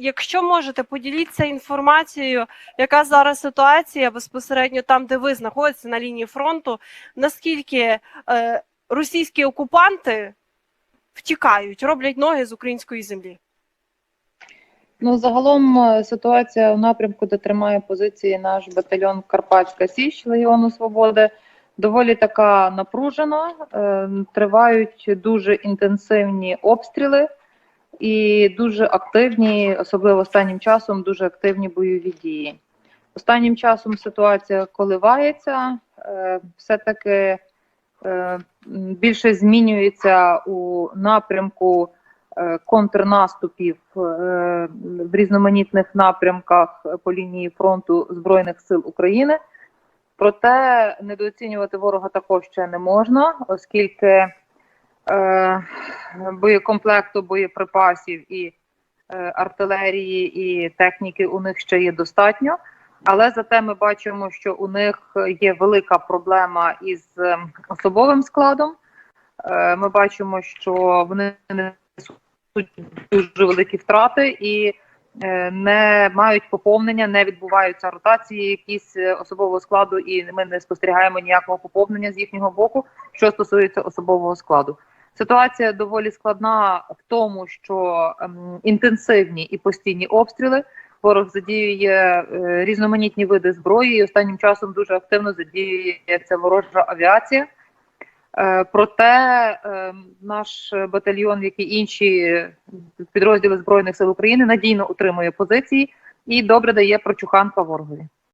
якщо можете, поділіться інформацією, яка зараз ситуація безпосередньо там, де ви знаходитеся на лінії фронту, наскільки е, російські окупанти втікають, роблять ноги з української землі? Ну, загалом е, ситуація у напрямку, де тримає позиції наш батальйон Карпатська Січ Легіону Свободи, доволі така напружена. Е, Тривають дуже інтенсивні обстріли і дуже активні, особливо останнім часом, дуже активні бойові дії. Останнім часом ситуація коливається, е, все-таки е, більше змінюється у напрямку е, контрнаступів в різноманітних напрямках по лінії фронту Збройних сил України. Проте недооцінювати ворога також ще не можна, оскільки боєкомплекту боєприпасів і е, артилерії і техніки у них ще є достатньо. Але зате ми бачимо, що у них є велика проблема із е, особовим складом. Е, Ми бачимо, що вони несуть дуже великі втрати і е, не мають поповнення, не відбуваються ротації якісь е, особового складу, і ми не спостерігаємо ніякого поповнення з їхнього боку, що стосується особового складу. Ситуація доволі складна в тому, що ем, інтенсивні і постійні обстріли. Ворог задіює е, різноманітні види зброї. і Останнім часом дуже активно задіюється ворожа авіація. Е, Проте е, наш батальйон, як і інші підрозділи Збройних сил України, надійно утримує позиції і добре дає прочуханка ворогові.